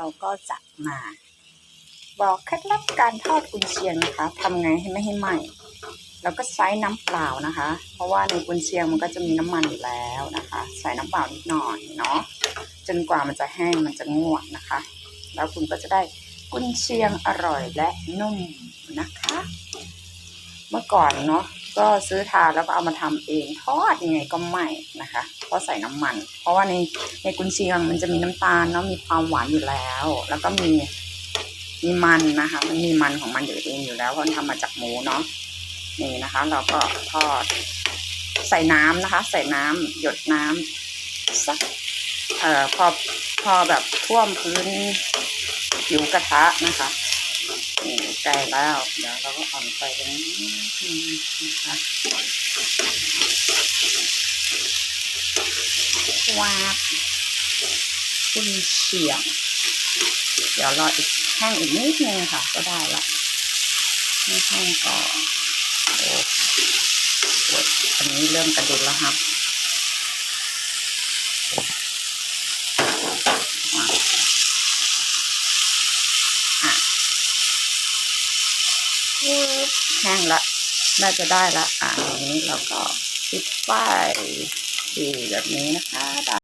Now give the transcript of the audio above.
เราก็จะมา บอกเคล็ดลับการทอดกุนเชียงนะคะทำไงให้ไม่ให้ไหม้แล้วก็ใช้น้ำเปล่านะคะ เพราะว่าในกุนเชียงมันก็จะมีน้ำมันอยู่แล้วนะคะ ใส่น้ำเปล่านิดหน่อยเนาะจนกว่ามันจะแห้งมันจะงวดนะคะ แล้วคุณก็จะได้กุนเชียงอร่อยและนุ่มนะคะ เมื่อก่อนเนาะ ก็ซื้อทานแล้วก็เอามาทำเองทอดยังไงก็ไม่นะคะเพราะใส่น้ำมัน เพราะว่าในในกุนเชียงมันจะมีน้ำตาลเนาะมีความหวานอยู่แล้ว แล้วก็มีมีมันนะคะ มันมีมันของมันอยู่เองอยู่แล้วเพราะทำมาจากหมูเนาะนี่นะคะ เราก็ทอด ใส่น้ำนะคะ ใส่น้ำหยดน้ำสักเอ่อพอพอแบบท่วมพื้นผิวกระทะนะคะ นี่ใกล้แล้วเดี๋ยวเราก็อ่อนไฟตรงนี้นะคะว้าบคุณเฉียง เดี๋ยวรออีกแห้งอีกนิดนึงค่ะ ก็ได้ละให้แห้งก่อนโอ้โหอันนี้เริ่มกระด็นแล้วครับว้าวอะ แห้งละน่าจะได้ละอ่านี้แล้วก็ปิดไฟดีแบบนี้นะคะ